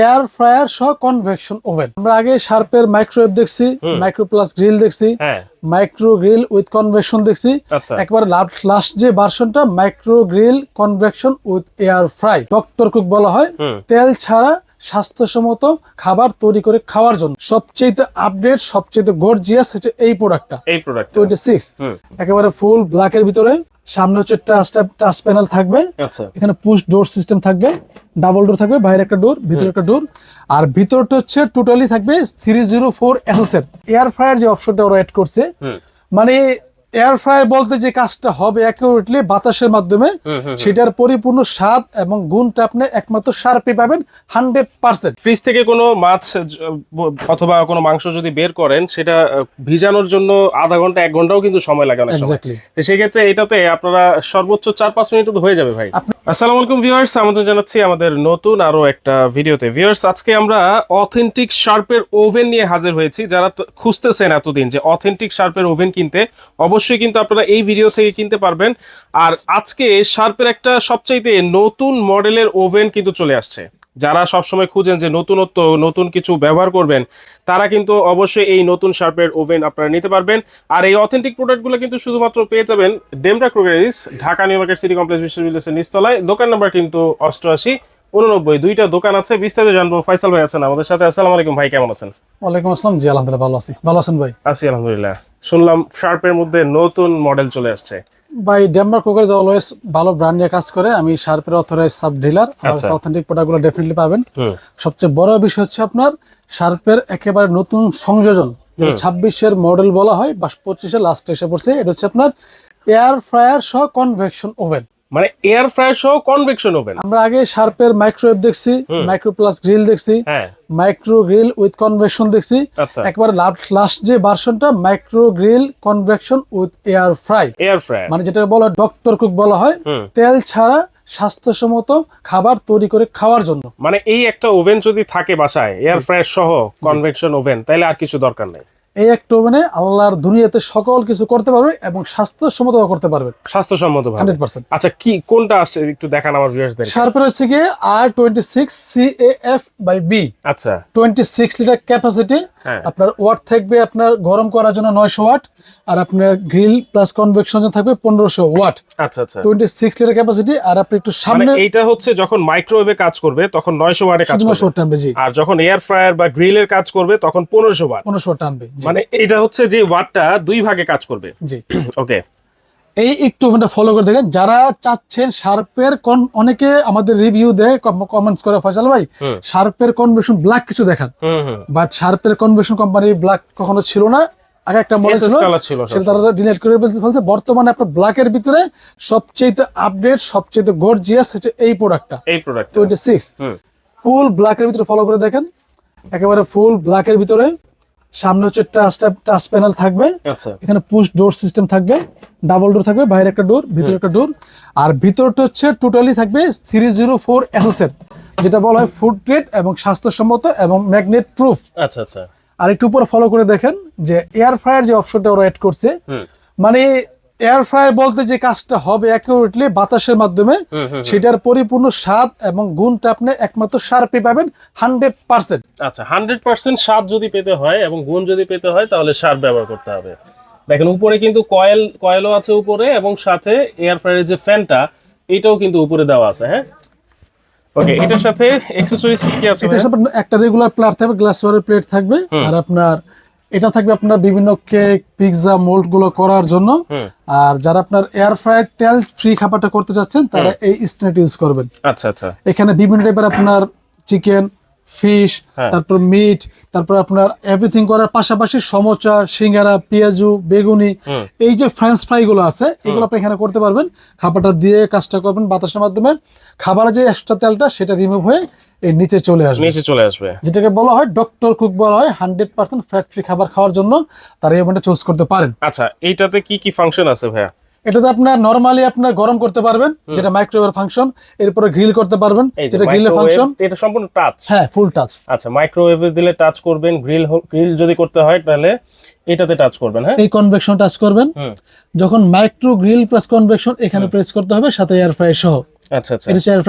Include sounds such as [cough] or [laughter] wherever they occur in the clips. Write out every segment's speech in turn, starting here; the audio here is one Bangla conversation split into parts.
এয়ার ফ্রায়ার সহ কনভেকশন ওভেন। আমরা আগে শার্পের মাইক্রোওয়েভ দেখছি মাইক্রো প্লাস গ্রিল দেখছি হ্যাঁ। মাইক্রো গ্রিল উইথ কনভেকশন দেখছি। আচ্ছা। একবার লাস্ট যে ভার্সনটা micro grill convection with air fry. Doctor cook বলা হয় তেল ছাড়া স্বাস্থ্যসম্মত খাবার তৈরি করে খাওয়ার জন্য। সবচেয়ে আপডেট সবচেয়ে গর্জিয়াস হচ্ছে এই প্রোডাক্টটা এই প্রোডাক্ট টোয়েন্টি সিক্স একেবারে ফুল ব্ল্যাকের ভিতরে। সামনে হচ্ছে টাচ প্যানেল থাকবে। আচ্ছা। এখানে পুশ ডোর সিস্টেম থাকবে। ডাবল ডোর থাকবে বাইরে একটা ডোর ভিতরে একটা ডোর আর ভিতরটা হচ্ছে টোটালি থাকবে থ্রি জিরো ফোর এসএসএর এয়ার ফ্রায়ার যে অপশনটা ওরা অ্যাড করছে মানে এয়ার ফ্রায়ার বলতে যে কাজটা হবে অ্যাকুরেটলি বাতাসের মাধ্যমে সেটার পরিপূর্ণ স্বাদ এবং গুণটা আপনি একমাত্র সার্পে পাবেন হান্ড্রেড পার্সেন্ট ফ্রিজ থেকে কোনো মাছ অথবা কোনো মাংস যদি বের করেন সেটা ভিজানোর জন্য আধা ঘণ্টা এক ঘন্টাও কিন্তু সময় লাগে সেক্ষেত্রে এটাতে আপনারা সর্বোচ্চ চার পাঁচ মিনিট হয়ে যাবে ভাই। আসসালামু আলাইকুম ভিউয়ার্স আমন্ত্রণ জানাচ্ছি আমাদের নতুন আরও একটা ভিডিওতে। ভিউয়ার্স আজকে আমরা অথেন্টিক শার্পের ওভেন নিয়ে হাজির হয়েছি। যারা খুঁজতেছেন এতদিন যে অথেন্টিক শার্পের ওভেন কিনতে অবশ্যই কিন্তু আপনারা এই ভিডিও থেকে কিনতে পারবেন। আর আজকে শার্পের একটা সবচাইতে নতুন মডেলের ওভেন কিন্তু চলে আসছে। যারা সবসময় খুঁজেন যে নতুনত্ব, নতুন কিছু ব্যবহার করবেন, তারা কিন্তু অবশ্যই এই নতুন শার্পের ওভেন আপনারা নিতে পারবেন। আর এই অথেন্টিক প্রোডাক্টগুলো কিন্তু শুধুমাত্র পেয়ে যাবেন Demra ক্রোগারিস Dhaka New Market City Complex বিশ্ববিদ্যালয়ের নিচতলায়। দোকান নাম্বার কিন্তু অষ্টআশি উননব্বই দুইটা দোকান আছে বিস্তারিত জানব। ফয়সাল ভাই আছেন আমাদের সাথে। আসসালামু আলাইকুম ভাই কেমন আছেন? ওয়ালাইকুম আসসালাম। জি আলহামদুলিল্লাহ ভালো আছি। ভালো আছেন ভাই? আছি আলহামদুলিল্লাহ। শুনলাম শার্পের মধ্যে নতুন মডেল চলে আসছে। ভাই ডেনমার্ক কুকার অলওয়েজ ভালো ব্র্যান্ড নিয়ে কাজ করে। আমি শার্পের অথরাইজ সাব ডিলার আর। অথেন্টিক প্রোডাক্টগুলো ডেফিনেটলি পাবেন। সবচেয়ে বড় বিষয় হচ্ছে আপনার শার্পের একেবারে নতুন সংযোজন। ছাব্বিশের মডেল বলা হয় বা পঁচিশের লাস্টে এসে পড়ছে। এটা হচ্ছে আপনার এয়ার ফ্রায়ার সহ কনভেকশন ওভেন মানে এয়ার ফ্রায়ার সহ কনভেকশন ওভেন আমরা আগে শার্পের মাইক্রোওয়েভ দেখছি মাইক্রো প্লাস গ্রিল দেখছি মাইক্রো গ্রিল উইথ কনভেকশন দেখছি। আচ্ছা। একবার লাস্ট যে ভার্সনটা micro grill convection with air fry air fryer মানে যেটা বলা ডক্টর কুক বলা হয় তেল ছাড়া স্বাস্থ্যসম্মত খাবার তৈরি করে খাওয়ার জন্য। মানে এই একটা ওভেন যদি থাকে বাসায় এয়ার ফ্রায়ার সহ কনভেকশন ওভেন তাহলে আর কিছু দরকার নেই। এই একটা ওভেনে আল্লাহর দুনিয়াতে সকল কিছু করতে পারবে এবং স্বাস্থ্যসম্মত করতে পারবে। স্বাস্থ্যসম্মত হান্ড্রেড পার্সেন্ট। আচ্ছা কি কোনটা আসছে? একটু দেখান আমার ভিউয়ার্সদের শার্পের হচ্ছে কি R twenty six C A F by B আচ্ছা। টোয়েন্টি সিক্স লিটার ক্যাপাসিটি আপনার ওয়াট থাকবে আপনার গরম করার জন্য নয়শো ওয়াট আর আপনার গ্রিল প্লাস কনভেকশন থাকবে পনেরোশো ওয়াট। আচ্ছা আচ্ছা। টোয়েন্টি সিক্স লিটার ক্যাপাসিটি আর আপনি একটু মানে সামনে এইটা হচ্ছে যখন মাইক্রোওয়েভে কাজ করবে তখন নয়শো ওয়াটে কাজ নয়শো করবে টানবে জি। আর যখন এয়ার ফ্রায়ার বা গ্রিলের কাজ করবে তখন পনেরোশো ওয়াট। পনেরোশো টানবে মানে এটা হচ্ছে যে ওয়াটটা দুই ভাগে কাজ করবে। জি। [clears throat] ওকে এই একটু ফলো করে দেখেন। যারা চাচ্ছেন শার্পের কোন অনেকে আমাদের রিভিউ দেয় কমেন্টস করে ফয়সাল ভাই। শার্পের কনভেশন ব্ল্যাক কিছু দেখান। বাট শার্পের কনভেশন কোম্পানি ব্ল্যাক কখনো ছিল না। আগে একটা মডেল ছিল ছিল সেটা তারা ডিলিট করে ফেলছে বর্তমানে আপনার ব্ল্যাকের ভিতরে সবচেয়ে আপডেট সবচেয়ে গর্জিয়াস হচ্ছে এই প্রোডাক্টটা এই product twenty six hmm full ব্ল্যাকের ভিতরে ফলো করে দেখেন। একেবারে ফুল ব্ল্যাকের ভিতরে। সামনে হচ্ছে টাচ টাচ প্যানেল থাকবে। আচ্ছা। এখানে পুশ ডোর সিস্টেম থাকবে। ডাবল ডোর থাকবে বাইরে একটা ডোর ভিতরে একটা ডোর আর ভিতরটা হচ্ছে টোটালি থাকবে থ্রি জিরো ফোর এসএসএর যেটা বলা হয় ফুড গ্রেড এবং স্বাস্থ্যসম্মত এবং ম্যাগনেট প্রুফ আচ্ছা আচ্ছা। আর একটু উপরে ফলো করে দেখেন যে এয়ার ফ্রায়ার যে অপশনটা ওরা অ্যাড করছে মানে এয়ার ফ্রায়ার বলতে যে কাজটা হবে অ্যাকুরেটলি বাতাসের মাধ্যমে সেটার পরিপূর্ণ স্বাদ এবং গুণটা আপনি একমাত্র সার্পে পাবেন হান্ড্রেড পার্সেন্ট আচ্ছা হান্ড্রেড পার্সেন্ট স্বাদ যদি পেতে হয় এবং গুণ যদি পেতে হয় তাহলে সার ব্যবহার করতে হবে। দেখেন উপরে কিন্তু কয়েল কয়েলও আছে উপরে এবং সাথে এয়ার ফ্রায়ারের যে ফ্যানটা এটাও কিন্তু উপরে দেওয়া আছে হ্যাঁ? ওকে এটার সাথে অ্যাকসেসরিজ কি কি আছে এটার সাথে একটা রেগুলার প্লেট থাকবে গ্লাসওয়ারের প্লেট থাকবে আর আপনার এটা থাকবে আপনার বিভিন্ন কেক পিৎজা মোল্ডগুলো করার জন্য। আর যারা আপনার এয়ার ফ্রাই তেল ফ্রি খাবারটা করতে চাচ্ছেন তারা এই স্টেট ইউজ করবেন। আচ্ছা আচ্ছা। এখানে বিভিন্ন টাইপের আপনার চিকেন ফিশ হ্যাঁ। তারপর মিট তারপর আপনার এভরিথিং করার পাশাপাশি সমোচা সিঙ্গারা পেঁয়াজু বেগুনি এই যে ফ্রেঞ্চ ফ্রাই গুলো আছে এগুলো আপনি এখানে করতে পারবেন। খাবারটা দিয়ে কাজটা করবেন বাতাসের মাধ্যমে। খাবারের যে এক্সট্রা তেলটা সেটা রিমুভ হয়ে এই নিচে চলে আসবে। নিচে চলে আসবে। যেটাকে বলা হয় ডক্টর কুক বলা হয় হান্ড্রেড পার্সেন্ট ফ্যাট ফ্রি খাবার খাওয়ার জন্য। তারা এই চুজ করতে পারেন। আচ্ছা এইটাতে কি কি ফাংশন আছে ভাইয়া? এটাতে আপনার নরমালি আপনার গরম করতে পারবেন যেটা মাইক্রোওয়েভ ফাংশন এরপরে গ্রিল করতে পারবেন যেটা গ্রিলের ফাংশন এটা সম্পূর্ণ টাচ হ্যাঁ ফুল টাচ আচ্ছা মাইক্রোওয়েভে দিলে টাচ করবেন গ্রিল গ্রিল যদি করতে হয় তাহলে এটাতে টাচ করবেন হ্যাঁ? এই কনভেকশন টাচ করবেন। যখন মাইক্রো গ্রিল প্লাস কনভেকশন এখানে প্রেস করতে হবে সাথে এয়ার ফ্রাই সহ। আচ্ছা আচ্ছা। এটা এয়ার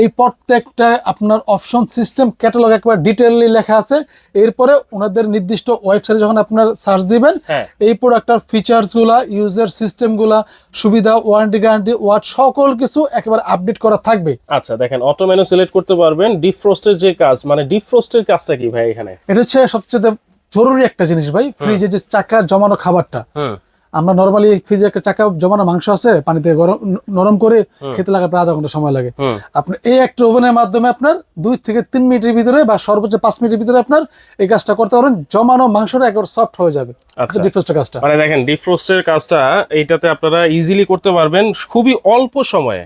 এই প্রত্যেকটা আপনার অপশন সিস্টেম ক্যাটালগ একবার ডিটেইলি লেখা আছে। এরপরে ওনাদের নির্দিষ্ট ওয়েবসাইটে যখন আপনার সার্চ দিবেন হ্যাঁ। এই প্রোডাক্টটার ইউজার সিস্টেমগুলা সুবিধা ওয়ারেন্টি গ্যারান্টি ওয়াট সকল কিছু একেবারে আপডেট করা থাকবে। আচ্ছা দেখেন অটো মেনু সিলেক্ট করতে পারবেন। ডিফ্রস্টের যে কাজ মানে ডিফ্রস্টের কাজটা কি ভাই এখানে? এটা হচ্ছে সবচেয়ে জরুরি একটা জিনিস ভাই ফ্রিজে যে চাকা জমানো খাবারটা। হুম। আমরা নর্মালি ফ্রিজে একটা চাকা জমানো মাংস আছে পানিতে গরম নরম করে খেতে লাগে প্রায় আধা ঘণ্টা সময় লাগে। আপনি এই একটা ওভেনের মাধ্যমে আপনার দুই থেকে তিন মিনিটের ভিতরে বা সর্বোচ্চ পাঁচ মিনিটের ভিতরে আপনার এই কাজটা করতে পারেন জমানো মাংসটা একবার সফট হয়ে যাবে। আচ্ছা। কাজটা। মানে দেখেন ডিফ্রোস্টের কাজটা এইটাতে আপনারা ইজিলি করতে পারবেন খুবই অল্প সময়ে।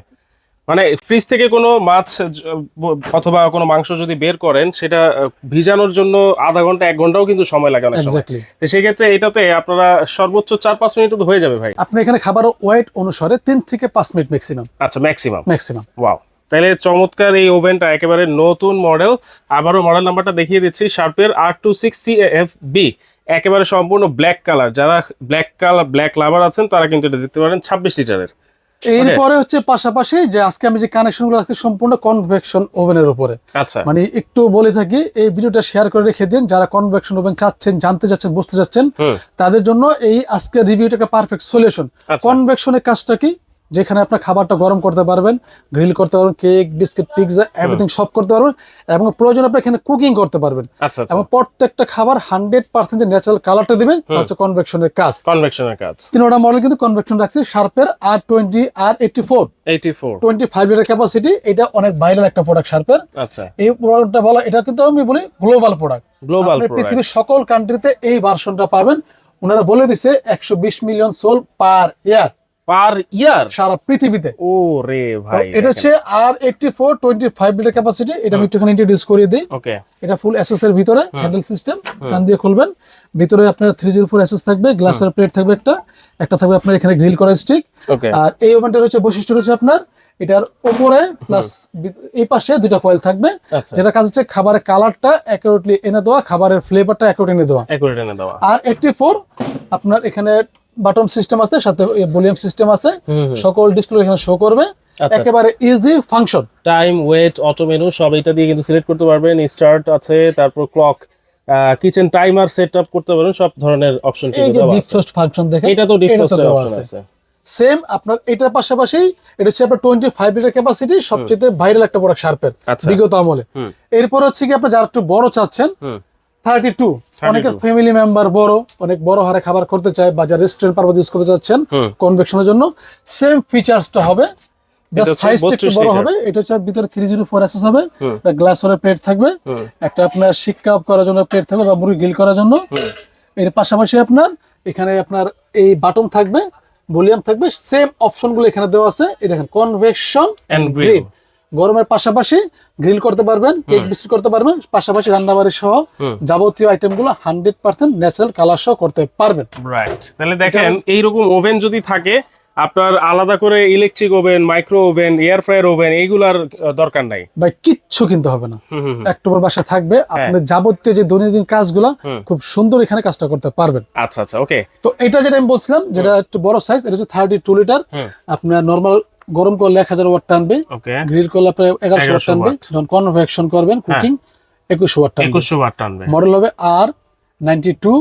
মানে ফ্রিজ থেকে কোনো মাছ অথবা কোনো মাংস যদি বের করেন সেটা ভিজানোর জন্য আধা ঘণ্টা এক ঘন্টাও কিন্তু সময় লাগে অনেক সময়। এক্স্যাক্টলি তো সেক্ষেত্রে এটাতে আপনারা সর্বোচ্চ চার পাঁচ মিনিট হয়ে যাবে ভাই। আপনি এখানে খাবার ওয়েট অনুসারে তিন থেকে পাঁচ মিনিট ম্যাক্সিমাম আচ্ছা ম্যাক্সিমাম ম্যাক্সিমাম ওয়াও তাহলে চমৎকার এই ওভেনটা একেবারে নতুন মডেল আবারও মডেল নাম্বারটা দেখিয়ে দিচ্ছি শার্পের R two six C F B একেবারে সম্পূর্ণ ব্ল্যাক কালার যারা ব্ল্যাক কালার ব্ল্যাক লাভার আছেন তারা কিন্তু এটা দেখতে পারেন ছাব্বিশ লিটারের। এরপরে হচ্ছে পাশাপাশি যে আজকে আমি যে কানেকশনগুলো রাখছি সম্পূর্ণ কনভেকশন ওভেনের উপরে। আচ্ছা। মানে একটু বলে থাকি এই ভিডিওটা শেয়ার করে রেখে দিন যারা কনভেকশন ওভেন চাচ্ছেন জানতে চাচ্ছেন বুঝতে চাচ্ছেন তাদের জন্য এই আজকে রিভিউটা একটা পারফেক্ট সলিউশন কনভেকশনের কাজটা কি? যেখানে আপনার খাবারটা গরম করতে পারবেন গ্রিল করতে পারবেন কেক বিস্কিট পিৎজা এভরিথিং সব করতে পারবেন। এবং প্রয়োজন আপনি এখানে কুকিং করতে পারবেন। আচ্ছা আচ্ছা। এবং প্রত্যেকটা খাবার হান্ড্রেড পার্সেন্ট যে ন্যাচারাল কালারটা দিবে তা হচ্ছে কনভেকশনের কাজ। কনভেকশনের কাজ। তিনটা মডেল কিন্তু কনভেকশন রাখছে শার্পের R twenty R eighty four eighty four twenty five litre capacity এটা অনেক ভাইরাল একটা প্রোডাক্ট শার্পের আচ্ছা। এই প্রোডাক্টটা বলা এটা কিন্তু আমি বলি গ্লোবাল প্রোডাক্ট গ্লোবাল পৃথিবীর সকল কান্ট্রিতে এই ভার্সনটা পাবেন। ওনারা বলে দিছে একশো বিশ মিলিয়ন সোল পার ইয়ার পার ইয়ার? সারা পৃথিবীতে। ও রে ভাই এটা হচ্ছে R eighty four twenty five litre capacity এটা আমি একটুখানি ইন্ট্রোডিউস করে দিই। ওকে। এটা ফুল এসএস এর ভিতরে হ্যান্ডেল সিস্টেম দিয়ে খুলবেন। ভিতরে আপনার থ্রি জিরো ফোর এসএস থাকবে গ্লাসের প্লেট থাকবে একটা। একটা থাকবে আপনার এখানে গ্রিল করা স্টিক আর এই ওভেনটার হচ্ছে বৈশিষ্ট্য হচ্ছে আপনার এটার উপরে প্লাস এই পাশে দুইটা কয়েল থাকবে। আচ্ছা। যেটা কাজ হচ্ছে খাবারের কালারটা অ্যাকুরেটলি এনে দেওয়া খাবারের ফ্লেভারটা অ্যাকুরেট এনে দেওয়া। একুরেট এনে দেওয়া। আর এইটটি ফোর আপনার এখানে বাটন সিস্টেম আছে সাথে ভলিউম সিস্টেম আছে। সকল ডিসপ্লে এখানে শো করবে। আচ্ছা। একেবারে easy function time wait auto menu সব এটা দিয়ে কিন্তু সিলেক্ট করতে পারবেন। স্টার্ট আছে তারপর clock kitchen timer set up করতে পারবেন সব ধরনের অপশন কিন্তু যে দেওয়া ডিপ আছে। ফার্স্ট ফাংশন দেখেন এটা তো তো অপশন আছে। সেম আপনার এটার পাশাপাশি এটা হচ্ছে আপনার টোয়েন্টি ফাইভ লিটার ক্যাপাসিটি সবচেয়ে ভাইরাল একটা প্রোডাক্ট শার্পের আচ্ছা। বিগত আমলে। এরপর হচ্ছে কি আপনি যারা একটু বড় চাচ্ছেন থার্টি টু। অনেকের ফ্যামিলি মেম্বার বড় অনেক বড় হারে খাবার করতে চায় বা যারা রেস্টুরেন্ট পারপাস ইউজ করতে চাচ্ছেন কনভেকশনের জন্য সেম ফিচার্সটা হবে। জাস্ট সাইজটা একটু বড় হবে। এটা হচ্ছে ভিতরে থ্রি জিরো ফোর এসএস হবে। গ্লাস প্লেট থাকবে। একটা আপনার করার জন্য প্লেট থাকবে বা মুরগি গ্রিল করার জন্য। এর পাশাপাশি আপনার এখানে আপনার এই বাটন থাকবে ভলিউম থাকবে। সেম অপশনগুলো এখানে দেওয়া আছে। এই দেখেন কনভেকশন এন্ড. গরমের পাশাপাশি গ্রিল করতে পারবেন কেক বিস্কিট করতে পারবেন পাশাপাশি রান্নাবাড়ি সহ। যাবতীয় আইটেমগুলো হান্ড্রেড পার্সেন্ট ন্যাচারাল কালার সহ করতে পারবেন। রাইট তাহলে দেখেন এইরকম ওভেন যদি থাকে আপনার আলাদা করে electric oven micro oven air fryer oven এইগুলার দরকার নাই। ভাই কিচ্ছু কিনতে হবে না। অক্টোবর বাসা থাকবে আপনি যাবতীয় যে দৈনন্দিন কাজগুলো। খুব সুন্দর এখানে কাজটা করতে পারবেন। আচ্ছা আচ্ছা ওকে তো এটা যেটা আমি বলছিলাম যেটা একটু বড় সাইজ এটা হচ্ছে থার্টি টু লিটার আপনার নর্মাল গরম করলে এক হাজার ওয়াট টানবে গ্রিল করলে আপনার এগারোশো ওয়াট 1100 টানবে যখন কনভেকশন করবেন কুকিং একুশশো ওয়াট টানবে। একুশশো ওয়াট টানবে। মডেল হবে আর নাইনটি টু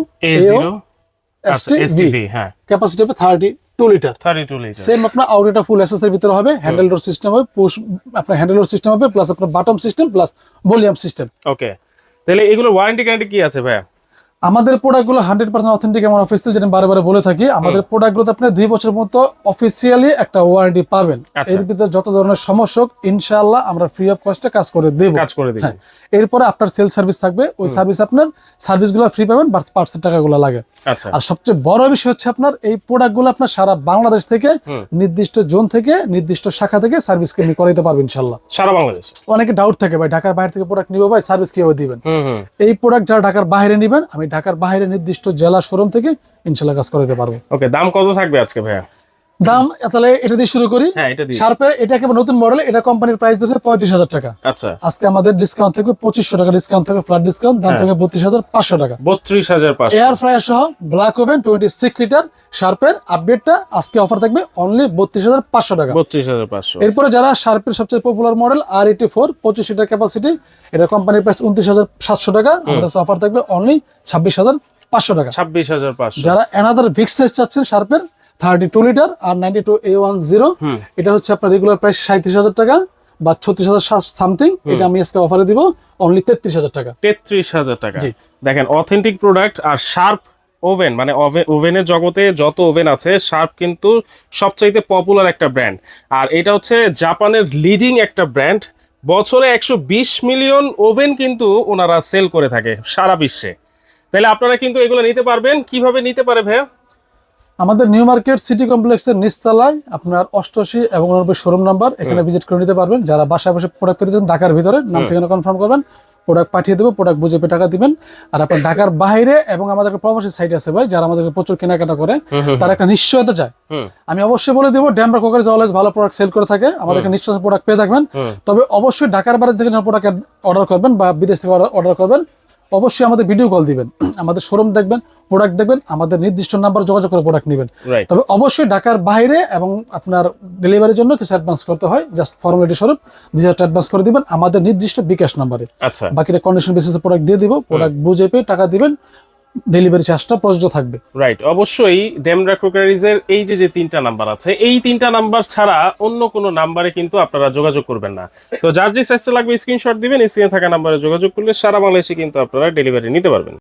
হ্যাঁ। ক্যাপাসিটি হবে thirty two litre thirty two litre same আপনার আউটলেটটা ফুল এর ভিতরে হবে হ্যান্ডেল ডোর সিস্টেম হবে পুশ আপনার হ্যান্ডেল ডোর সিস্টেম হবে প্লাস আপনার button system plus volume system okay তাহলে এগুলো ওয়ারেন্টি গ্যারান্টি কি আছে ভাইয়া? আমাদের প্রোডাক্টগুলো হান্ড্রেড পার্সেন্ট অথেন্টিক এমন অফিসিয়াল যেটা বারে বারে বলে থাকি। আমাদের প্রোডাক্টগুলোতে আপনি দুই বছর মতো অফিসিয়ালি একটা ওয়ারেন্টি পাবেন। আচ্ছা। এর ভিতরে যত ধরনের সমস্যা হোক ইনশাআল্লাহ আমরা ফ্রি অফ কস্টে কাজ করে দেবো। কাজ করে দিবেন হ্যাঁ এরপরে আপনার সেল সার্ভিস থাকবে। ওই সার্ভিস আপনার সার্ভিসগুলো ফ্রি পাবেন বাট পার্টসের টাকাগুলো লাগে। আচ্ছা। আর সবচেয়ে বড় বিষয় হচ্ছে আপনার এই প্রোডাক্টগুলো আপনার সারা বাংলাদেশ থেকে নির্দিষ্ট জোন থেকে নির্দিষ্ট শাখা থেকে সার্ভিস কিনে করাইতে পারবেন ইনশাল্লাহ সারা বাংলাদেশ? অনেকে ডাউট থাকে ভাই ঢাকার বাইরে থেকে প্রোডাক্ট নিবো ভাই সার্ভিস কীভাবে দিবেন? এই প্রোডাক্ট যারা ঢাকার বাইরে নেবেন আমি ঢাকার বাইরে নির্দিষ্ট জেলা শোরুম থেকে ইনশাল্লাহ কাজ করাতে পারব। ওকে, দাম কত থাকবে আজকে ভাইয়া? দাম তাহলে এটা দিয়ে শুরু করি। হ্যাঁ এটা শার্পের এটা একেবারে নতুন মডেল এটা কোম্পানির প্রাইস পঁয়ত্রিশ হাজার টাকা। আচ্ছা। আজকে আমাদের ডিসকাউন্ট থাকবে পঁচিশশো টাকা ডিসকাউন্ট থাকবে ফ্ল্যাট ডিসকাউন্ট দাম হ্যাঁ। থাকবে বত্রিশ হাজার পাঁচশো টাকা। বত্রিশ হাজার এয়ার ফ্রায়ার সহ black oven twenty six litre শার্পের আপডেটটা আজকে অফার থাকবে অনলি বত্রিশ হাজার পাঁচশো টাকা। বত্রিশ হাজার পাঁচশো। এরপরে যারা শার্পের সবচেয়ে popular model R eighty four পঁচিশ লিটার ক্যাপাসিটি এটা কোম্পানির প্রাইস উনত্রিশ হাজার সাতশো টাকা আমাদের অফার থাকবে অনলি ছাব্বিশ হাজার পাঁচশো টাকা। ছাব্বিশ হাজার পাঁচশো। যারা অ্যানাদার ভিক্স চাচ্ছেন শার্পের thirty two litre R ninety two A one zero. এটা হচ্ছে আপনার রেগুলার প্রাইস সাঁত্রিশ হাজার টাকা বা ছত্রিশ হাজার সামথিং এটা আমি আজকে অফারে দিব অনলি তেত্রিশ হাজার টাকা। তেত্রিশ হাজার টাকা। জি। দেখেন অথেন্টিক প্রোডাক্ট আর শার্প ওভেন মানে ওভেনের জগতে যত ওভেন আছে শার্প কিন্তু সবচাইতে পপুলার একটা ব্র্যান্ড আর এটা হচ্ছে জাপানের লিডিং একটা ব্র্যান্ড বছরে একশো বিশ মিলিয়ন ওভেন কিন্তু ওনারা সেল করে থাকে সারা বিশ্বে। তাহলে আপনারা কিন্তু এগুলো নিতে পারবেন। কীভাবে নিতে পারে ভাইয়া? আমাদের নিউ মার্কেট সিটি কমপ্লেক্সের নিচতলায় আপনার অষ্টআশি এবং উননব্বই শোরুম নাম্বার এখানে ভিজিট করে নিতে পারবেন। যারা বাসায় বসে প্রোডাক্ট পেতে চান ঢাকার ভিতরে নাম ঠিকানা কনফার্ম করবেন প্রোডাক্ট পাঠিয়ে দেবো প্রোডাক্ট বুঝে পেয়ে টাকা দিবেন। আর আপনার ঢাকার বাইরে এবং আমাদের প্রবাসী সাইট আছে ভাই যারা আমাদেরকে প্রচুর কেনাকাটা করে তারা একটা নিশ্চয়তা চায়। আমি অবশ্যই বলে দেবো ড্যামরা কোকারিজ অলওয়েজ ভালো প্রোডাক্ট সেল করে থাকে। আমাদের একটা নিশ্চয়তা প্রোডাক্ট পেয়ে থাকবেন। তবে অবশ্যই ঢাকার বাইরে থেকে যখন প্রোডাক্ট অর্ডার করবেন বা বিদেশ থেকে অর্ডার করবেন অবশ্যই আমাদের ভিডিও কল দিবেন। আমাদের শোরুম দেখবেন প্রোডাক্ট দেখবেন আমাদের নির্দিষ্ট নাম্বার যোগাযোগ করে প্রোডাক্ট নেবেন। তবে অবশ্যই ঢাকার বাইরে এবং আপনার ডেলিভারির জন্য কিছু অ্যাডভান্স করতে হয়। জাস্ট ফর্মালিটি স্বরূপ দুই হাজার অ্যাডভান্স করে দিবেন। আমাদের নির্দিষ্ট বিকাশ নাম্বারে আচ্ছা। বাকিটা কন্ডিশন বেসিসে প্রোডাক্ট দিয়ে দিব। প্রোডাক্ট বুঝে পেয়ে টাকা দিবেন। ডেলিভারি চার্জটা প্রযোজ্য থাকবে। রাইট অবশ্যই ডেমরা ক্রোকারিজের এই যে যে তিনটা নাম্বার আছে, এই তিনটা নাম্বার ছাড়া অন্য কোনো নাম্বারে কিন্তু আপনারা যোগাযোগ করবেন না। তো যার যে সাইজটা লাগবে স্ক্রিনশট দিবেন স্ক্রিনে থাকা নাম্বারে যোগাযোগ করলে সারা বাংলাদেশে কিন্তু আপনারা ডেলিভারি নিতে পারবেন।